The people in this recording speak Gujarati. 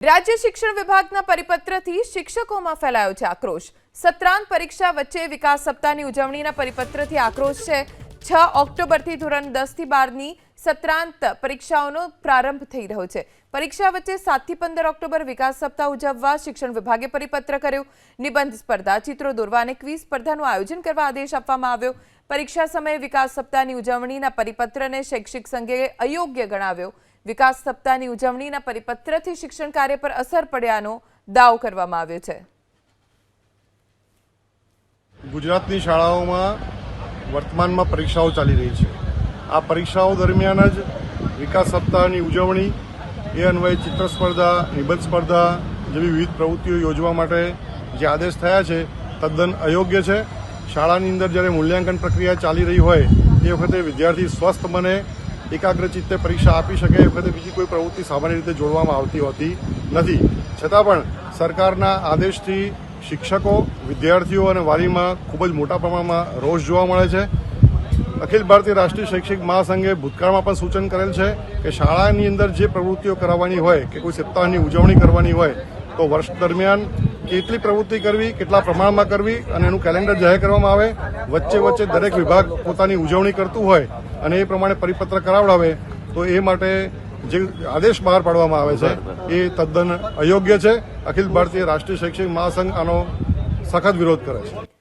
રાજ્ય શિક્ષણ વિભાગના પરિપત્રથી શિક્ષકોમાં ફેલાયો છે આક્રોશ. સત્રાંત પરીક્ષા વચ્ચે વિકાસ સપ્તાહની ઉજવણીના પરિપત્રથી આક્રોશ છે. છ ઓક્ટોબરથી ધોરણ દસથી બારની સત્રાંત પરીક્ષાઓનો પ્રારંભ થઈ રહ્યો છે. પરીક્ષા વચ્ચે સાતથી પંદર ઓક્ટોબર વિકાસ સપ્તાહ ઉજવવા શિક્ષણ વિભાગે પરિપત્ર કર્યો. નિબંધ સ્પર્ધા, ચિત્રો દોરવા અને ક્વિઝ સ્પર્ધાનું આયોજન કરવા આદેશ આપવામાં આવ્યો. પરીક્ષા સમયે વિકાસ સપ્તાહની ઉજવણીના પરિપત્રને શૈક્ષિક સંઘે અયોગ્ય ગણાવ્યો. વિકાસ સપ્તાહની ઉજવણીના પરિપત્રથી શિક્ષણ કાર્ય પર અસર પડ્યાનો દાવ કરવામાં આવ્યો છે. ગુજરાતની શાળાઓમાં વર્તમાનમાં પરીક્ષાઓ ચાલી રહી છે. આ પરીક્ષાઓ દરમિયાન જ વિકાસ સપ્તાહની ઉજવણી, એ અન્વયે ચિત્ર સ્પર્ધા, નિબંધ સ્પર્ધા જેવી વિવિધ પ્રવૃત્તિઓ યોજવા માટે જે આદેશ થયા છે, તદ્દન અયોગ્ય છે. શાળાની અંદર જ્યારે મૂલ્યાંકન પ્રક્રિયા ચાલી રહી હોય, એ વખતે વિદ્યાર્થી સ્વસ્થ બને એકાગ્ર ચિત્તે પરીક્ષા આપી શકે એ વખતે બીજી કોઈ પ્રવૃત્તિ સામાન્ય રીતે જોડવામાં આવતી હોતી નથી. છતાં પણ સરકારના આદેશથી શિક્ષકો, વિદ્યાર્થીઓ અને વાલીમાં ખૂબ જ મોટા પ્રમાણમાં રોષ જોવા મળે છે. અખિલ ભારતીય રાષ્ટ્રીય શૈક્ષિક મહાસંઘે ભૂતકાળમાં પણ સૂચન કરેલ છે કે શાળાની અંદર જે પ્રવૃત્તિઓ કરાવવાની હોય, કે કોઈ સપ્તાહની ઉજવણી કરવાની હોય, તો વર્ષ દરમિયાન કેટલી પ્રવૃત્તિ કરવી, કેટલા પ્રમાણમાં કરવી અને એનું કેલેન્ડર જાહેર કરવામાં આવે, વચ્ચે વચ્ચે દરેક વિભાગ પોતાની ઉજવણી કરતું હોય અને એ પ્રમાણે પરિપત્ર કરાવડાવે તો એ માટે જે આદેશ બહાર પાડવામાં આવે છે એ તદ્દન અયોગ્ય છે. અખિલ ભારતીય રાષ્ટ્રીય શૈક્ષણિક મહાસંઘ આનો સખત વિરોધ કરે છે.